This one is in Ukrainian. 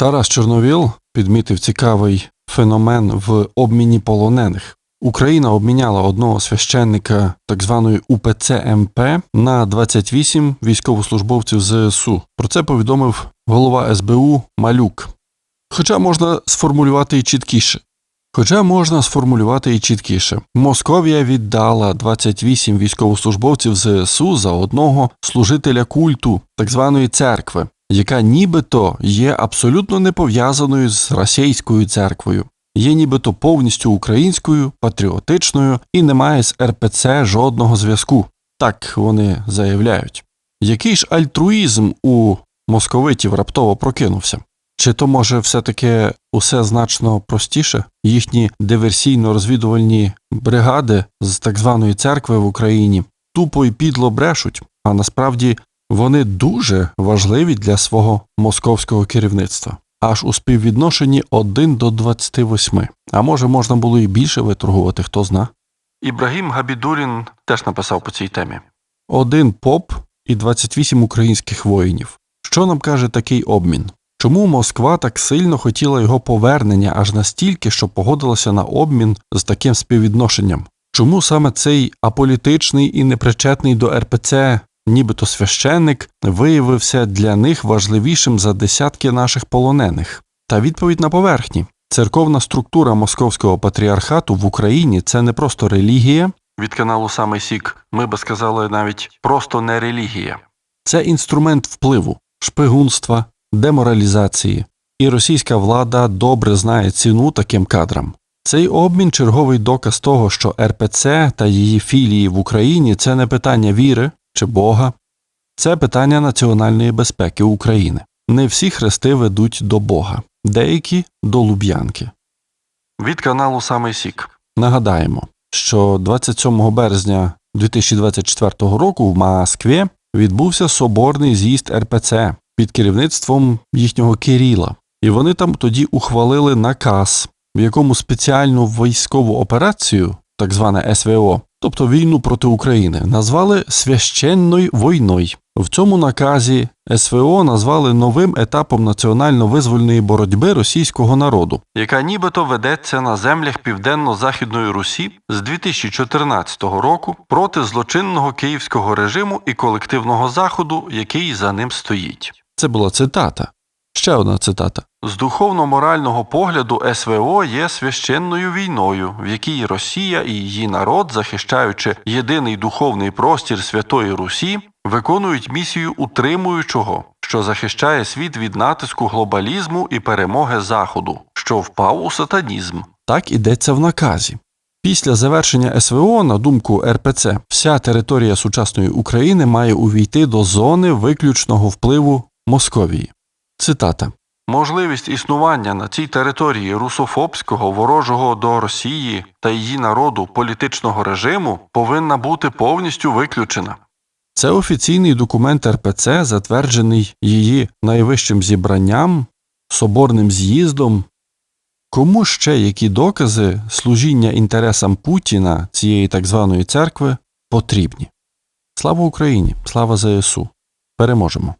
Тарас Чорновіл підмітив цікавий феномен в обміні полонених. Україна обміняла одного священника так званої УПЦ МП на 28 військовослужбовців ЗСУ. Про це повідомив голова СБУ Малюк. Хоча можна сформулювати і чіткіше. Хоча можна сформулювати і чіткіше. Московія віддала 28 військовослужбовців ЗСУ за одного служителя культу так званої церкви, яка нібито є абсолютно не пов'язаною з російською церквою, є нібито повністю українською, патріотичною і не має з РПЦ жодного зв'язку. Так вони заявляють. Який ж альтруїзм у московитів раптово прокинувся? Чи то може все-таки усе значно простіше? Їхні диверсійно-розвідувальні бригади з так званої церкви в Україні тупо і підло брешуть, а насправді вони дуже важливі для свого московського керівництва, аж у співвідношенні 1 до 28. А може можна було і більше виторгувати, хто зна. Ібрагім Габідурін теж написав по цій темі: один поп і 28 українських воїнів. Що нам каже такий обмін? Чому Москва так сильно хотіла його повернення аж настільки, що погодилася на обмін з таким співвідношенням? Чому саме цей аполітичний і непричетний до РПЦ, нібито священник, виявився для них важливішим за десятки наших полонених? Та відповідь на поверхні. Церковна структура московського патріархату в Україні це не просто релігія. Від каналу Саме Сік ми би сказали навіть просто не релігія. Це інструмент впливу, шпигунства, деморалізації, і російська влада добре знає ціну таким кадрам. Цей обмін черговий доказ того, що РПЦ та її філії в Україні це не питання віри чи Бога, це питання національної безпеки України. Не всі хрести ведуть до Бога, деякі до Луб'янки. Від каналу Самий Сік нагадаємо, що 27 березня 2024 року в Москві відбувся соборний з'їзд РПЦ під керівництвом їхнього Кирила, і вони там тоді ухвалили наказ, в якому спеціальну військову операцію, так зване СВО, тобто війну проти України, назвали священною війною. В цьому наказі СВО назвали новим етапом національно-визвольної боротьби російського народу, яка нібито ведеться на землях південно-західної Русі з 2014 року проти злочинного київського режиму і колективного заходу, який за ним стоїть. Це була цитата. Ще одна цитата. З духовно-морального погляду СВО є священною війною, в якій Росія і її народ, захищаючи єдиний духовний простір Святої Русі, виконують місію утримуючого, що захищає світ від натиску глобалізму і перемоги Заходу, що впав у сатанізм. Так ідеться в наказі. Після завершення СВО, на думку РПЦ, вся територія сучасної України має увійти до зони виключного впливу Московії. Цитата Можливість існування на цій території русофобського ворожого до Росії та її народу політичного режиму повинна бути повністю виключена. Це офіційний документ РПЦ, затверджений її найвищим зібранням, соборним з'їздом. Кому ще які докази служіння інтересам Путіна цієї так званої церкви потрібні? Слава Україні! Слава ЗСУ! Переможемо!